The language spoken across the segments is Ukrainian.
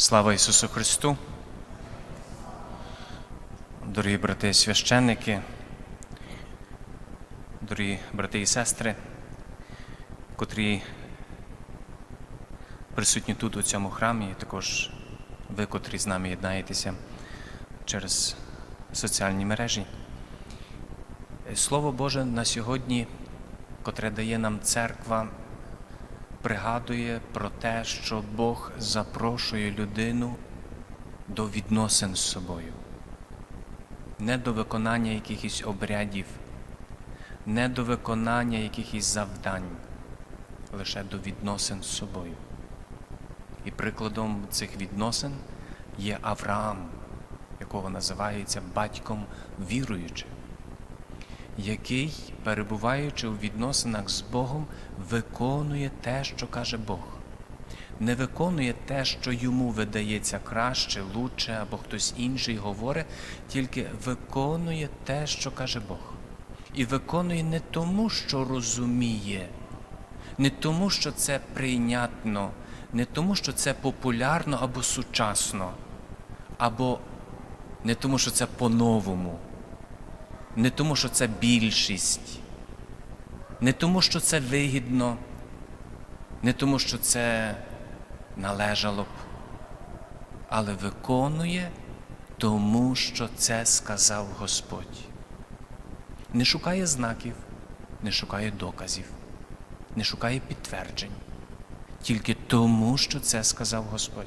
Слава Ісусу Христу! Дорогі брати священники, дорогі брати і сестри, котрі присутні тут у цьому храмі, і також ви, котрі з нами єднаєтеся через соціальні мережі. Слово Боже на сьогодні, котре дає нам церква, пригадує про те, що Бог запрошує людину до відносин з собою, не до виконання якихось обрядів, не до виконання якихось завдань, лише до відносин з собою. І прикладом цих відносин є Авраам, якого називається батьком віруючих який, перебуваючи у відносинах з Богом, виконує те, що каже Бог. Не виконує те, що йому видається краще, лучше, або хтось інший говорить, тільки виконує те, що каже Бог. І виконує не тому, що розуміє, не тому, що це прийнятно, не тому, що це популярно або сучасно, або не тому, що це по-новому не тому, що це більшість, не тому, що це вигідно, не тому, що це належало б, але виконує тому, що це сказав Господь. Не шукає знаків, не шукає доказів, не шукає підтверджень, тільки тому, що це сказав Господь.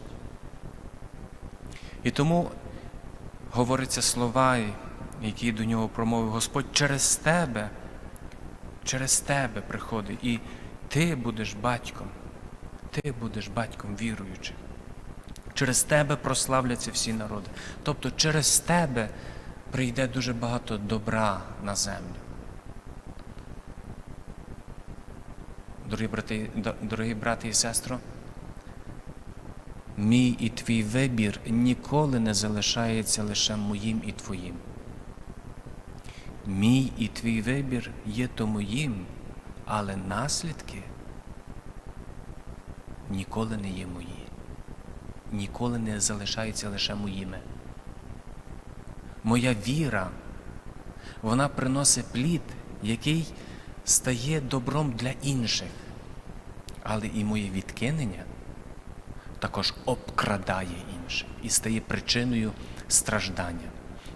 І тому говориться слова який до нього промовив Господь, через тебе, через тебе приходить, і ти будеш батьком, ти будеш батьком віруючим. Через тебе прославляться всі народи. Тобто через тебе прийде дуже багато добра на землю. Дорогі брати, дорогі брати і сестро, мій і твій вибір ніколи не залишається лише моїм і твоїм. Мій і твій вибір є то моїм, але наслідки ніколи не є мої, ніколи не залишаються лише моїми. Моя віра, вона приносить плід, який стає добром для інших, але і моє відкинення також обкрадає інших і стає причиною страждання.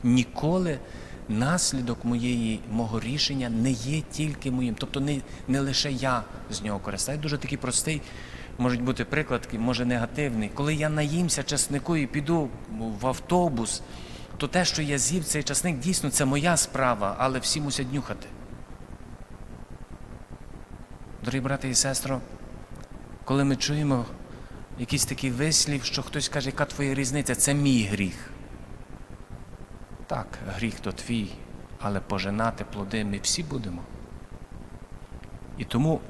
Ніколи наслідок моєї, мого рішення не є тільки моїм. Тобто не не лише я з нього користаюсь. Дуже такий простий, може бути приклад, може негативний. Коли я наїмся часнику і піду в автобус, то те, що я з'їв цей часник, дійсно це моя справа, але всі мусять нюхати. Дорогі брати і сестро, коли ми чуємо якийсь такий вислів, що хтось каже, яка твоя різниця, це мій гріх. Так, гріх то твій, але пожинати плоди ми всі будемо. І тому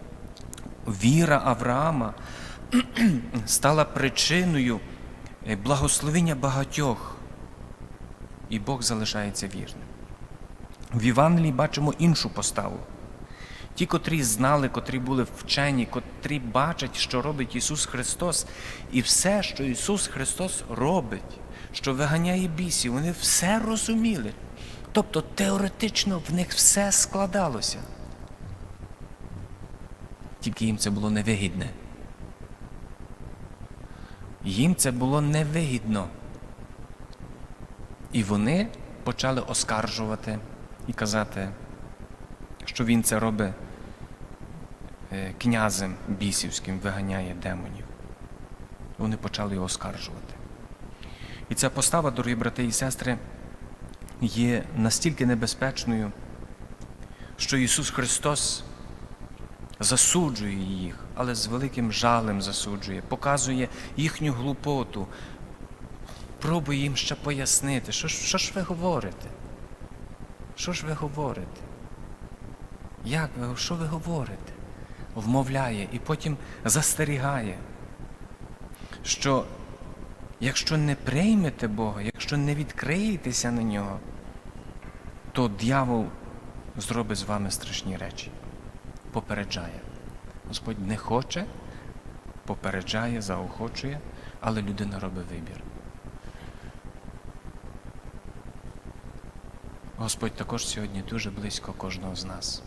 віра Авраама стала причиною е, благословення багатьох, і Бог залишається вірним. В Євангелії бачимо іншу поставу. Ті, котрі знали, котрі були вчені, котрі бачать, що робить Ісус Христос, і все, що Ісус Христос робить що виганяє бісів, вони все розуміли. Тобто теоретично в них все складалося. Тільки їм це було невигідне. Їм це було невигідно. І вони почали оскаржувати і казати, що він це робить князем бісівським, виганяє демонів. Вони почали його оскаржувати. І ця постава, дорогі брати і сестри, є настільки небезпечною, що Ісус Христос засуджує їх, але з великим жалем засуджує, показує їхню глупоту, пробує їм ще пояснити, що, що ж ви говорите? Що ж ви говорите? Як ви, що ви говорите? Вмовляє і потім застерігає, що Якщо не приймете Бога, якщо не відкриєтеся на нього, то дьявол зробить з вами страшні речі. Попереджає. Господь не хоче, попереджає, заохочує, але людина робить вибір. Господь також сьогодні дуже близько кожного з нас.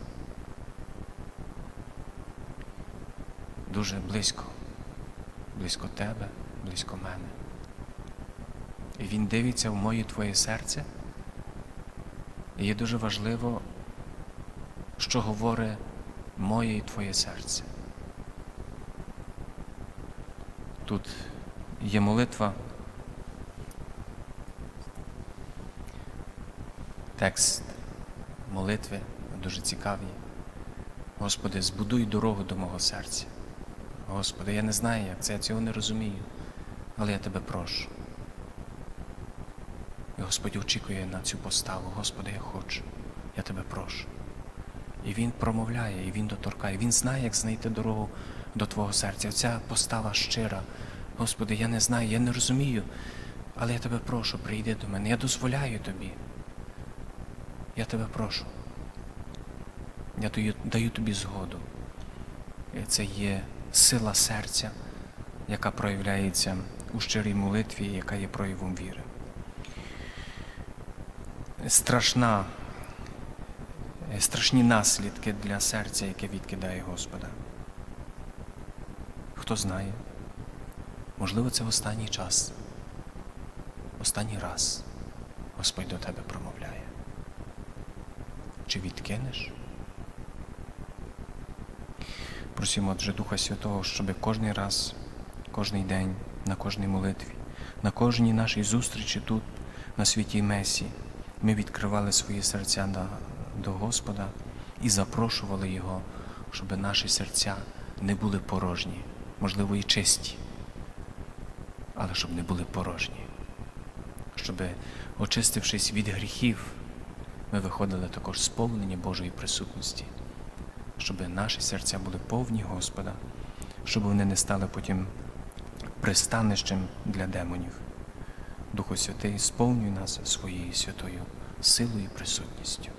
Дуже близько, близько тебе, близько мене. І Він дивиться в моє твоє серце. І є дуже важливо, що говорить моє і твоє серце. Тут є молитва. Текст молитви дуже цікавий. Господи, збудуй дорогу до мого серця. Господи, я не знаю, як це, я цього не розумію, але я тебе прошу. І Господь очікує на цю поставу. Господи, я хочу, я тебе прошу. І Він промовляє, і Він доторкає. Він знає, як знайти дорогу до Твого серця. Оця постава щира. Господи, я не знаю, я не розумію, але я тебе прошу, прийди до мене. Я дозволяю тобі. Я тебе прошу. Я даю, тобі згоду. Це є сила серця, яка проявляється у щирій молитві, яка є проявом віри. Страшна, страшні наслідки для серця, яке відкидає Господа. Хто знає? Можливо, це в останній час, останній раз Господь до тебе промовляє. Чи відкинеш? Просимо отже Духа Святого, щоб кожний раз, кожний день, на кожній молитві, на кожній нашій зустрічі тут, на святій Месі, ми відкривали свої серця до Господа і запрошували Його, щоб наші серця не були порожні, можливо, і чисті, але щоб не були порожні, щоб, очистившись від гріхів, ми виходили також сповнені Божої присутності, щоб наші серця були повні Господа, щоб вони не стали потім пристанищем для демонів. Духу Святий, сповнюй нас своєю святою силою і присутністю.